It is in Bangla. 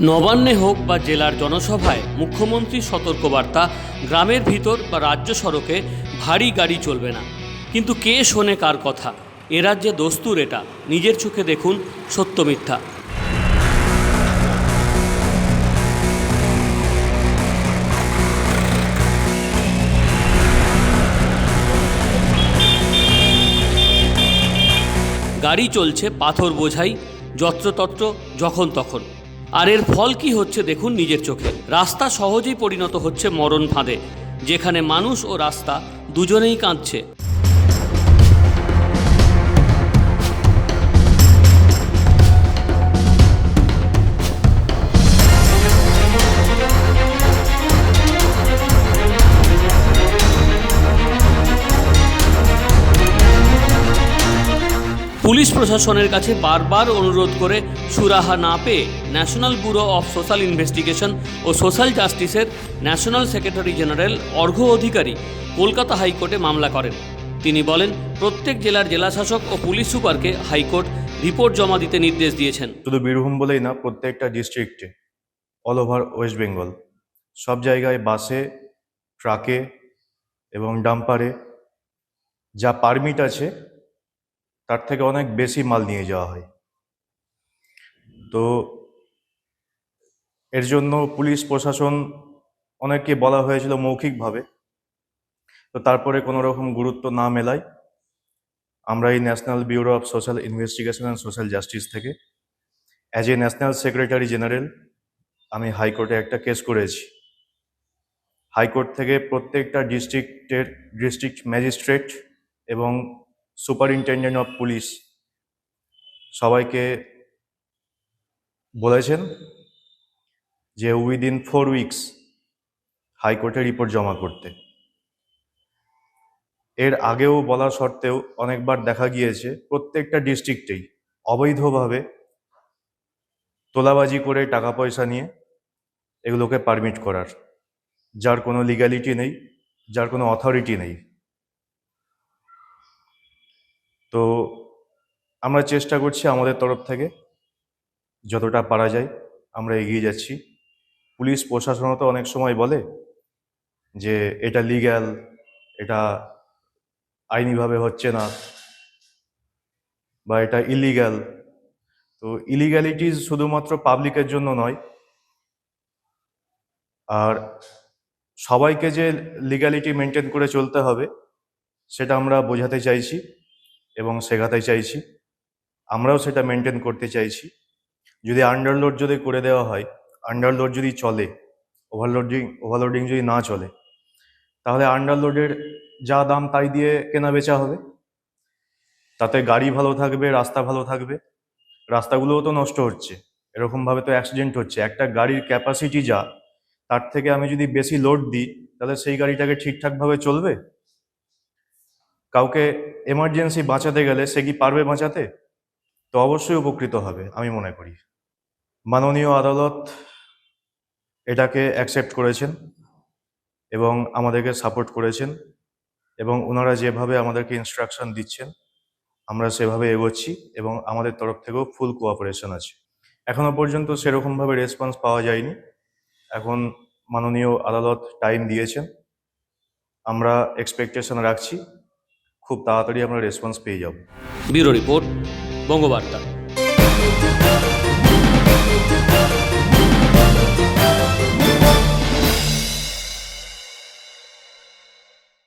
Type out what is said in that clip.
নবান্নে হোক বা জেলার জনসভায় মুখ্যমন্ত্রীর সতর্কবার্তা, গ্রামের ভিতর বা রাজ্য সড়কে ভারী গাড়ি চলবে না। কিন্তু কে শোনে কার কথা? এ রাজ্যে দস্তুর এটা। নিজের চোখে দেখুন সত্য মিথ্যা। গাড়ি চলছে পাথর বোঝাই, যত্রতত্র, যখন তখন। আর এর ফল কি হচ্ছে দেখুন নিজের চোখে। রাস্তা সহজেই পরিণত হচ্ছে মরণ ফাঁদে, যেখানে মানুষ ও রাস্তা দুজনেই কাঁদছে। পুলিশ প্রশাসনের কাছে বারবার অনুরোধ করে সুরাহা না পেয়ে national bureau of social investigation O social জাস্টিসের national secretary general Argha Adhikari Kolkata হাইকোর্টে মামলা করেন। তিনি বলেন, প্রত্যেক জেলার জেলাশাসক ও পুলিশ সুপারকে হাইকোর্ট রিপোর্ট জমা দিতে নির্দেশ দিয়েছেন। শুধু বীরভূম বলেই না, প্রত্যেকটা ডিস্ট্রিক্টে, অল ওভার ওয়েস্ট বেঙ্গল, সব জায়গায় বাসে, ট্রাকে এবং ডাম্পারে যা পারমিট আছে তার থেকে অনেক বেশি মাল নিয়ে যাওয়া হয়। তো এর জন্য পুলিশ, প্রশাসন অনেককে বলা হয়েছিল মৌখিকভাবে। তো তারপরে কোনো রকম গুরুত্ব না মেলায় আমরা এই national bureau of social investigation and social justice থেকে as a national secretary general আমি হাইকোর্টে একটা কেস করেছি। হাইকোর্ট থেকে প্রত্যেকটা ডিস্ট্রিক্টের ডিস্ট্রিক্ট ম্যাজিস্ট্রেট এবং সুপারিনটেন্ডেন্ট অফ পুলিশ সবাইকে বলেছেন যে উইদিন ফোর উইকস হাইকোর্টে রিপোর্ট জমা করতে। এর আগেও বলা সত্ত্বেও অনেকবার দেখা গিয়েছে, প্রত্যেকটা ডিস্ট্রিক্টেই অবৈধভাবে তোলাবাজি করে টাকা পয়সা নিয়ে এগুলোকে পারমিট করার, যার কোনো লিগ্যালিটি নেই, যার কোনো অথরিটি নেই। তো আমরা চেষ্টা করছি আমাদের তরফ থেকে যতটা পারা যায় আমরা এগিয়ে যাচ্ছি। পুলিশ প্রশাসনও তো অনেক সময় বলে যে এটা লিগ্যাল এটা আইনিভাবে হচ্ছে না বা এটা ইলিগ্যাল তো ইলিগ্যালিটিস শুধুমাত্র পাবলিকের জন্য নয়, আর সবাইকে যে লিগ্যালিটি মেনটেন করে চলতে হবে সেটা আমরা বোঝাতে চাইছি। এবং শেখাতে চাইছি। আমরাও সেটা মেনটেন করতে চাইছি। যদি আন্ডারলোড যদি করে দেওয়া হয় আন্ডারলোড যদি চলে ওভারলোডিং ওভারলোডিং যদি না চলে, তাহলে আন্ডারলোডের যা দাম তাই দিয়ে কেনা বেচা হবে। তাতে গাড়ি ভালো থাকবে, রাস্তা ভালো থাকবে। রাস্তাগুলোও তো নষ্ট হচ্ছে। এরকমভাবে তো অ্যাক্সিডেন্ট হচ্ছে। একটা গাড়ির ক্যাপাসিটি যা, তার থেকে আমি যদি বেশি লোড দিই, তাহলে সেই গাড়িটাকে ঠিকঠাকভাবে চলবে? কাউকে এমার্জেন্সি বাঁচাতে গেলে সে কি পারবে বাঁচাতে? তো অবশ্যই উপকৃত হবে, আমি মনে করি। মাননীয় আদালত এটাকে অ্যাকসেপ্ট করেছেন এবং আমাদেরকে সাপোর্ট করেছেন এবং ওনারা যেভাবে আমাদেরকে ইনস্ট্রাকশন দিচ্ছেন, আমরা সেভাবে এগোচ্ছি এবং আমাদের তরফ থেকেও ফুল কোঅপারেশন আছে। এখনও পর্যন্ত সেরকমভাবে রেসপন্স পাওয়া যায়নি। এখন মাননীয় আদালত টাইম দিয়েছেন। আমরা এক্সপেকটেশন রাখছি। খুব তাড়াতাড়ি আমরা রেসপন্স পেয়ে যাব। Bureau report Bangabarta.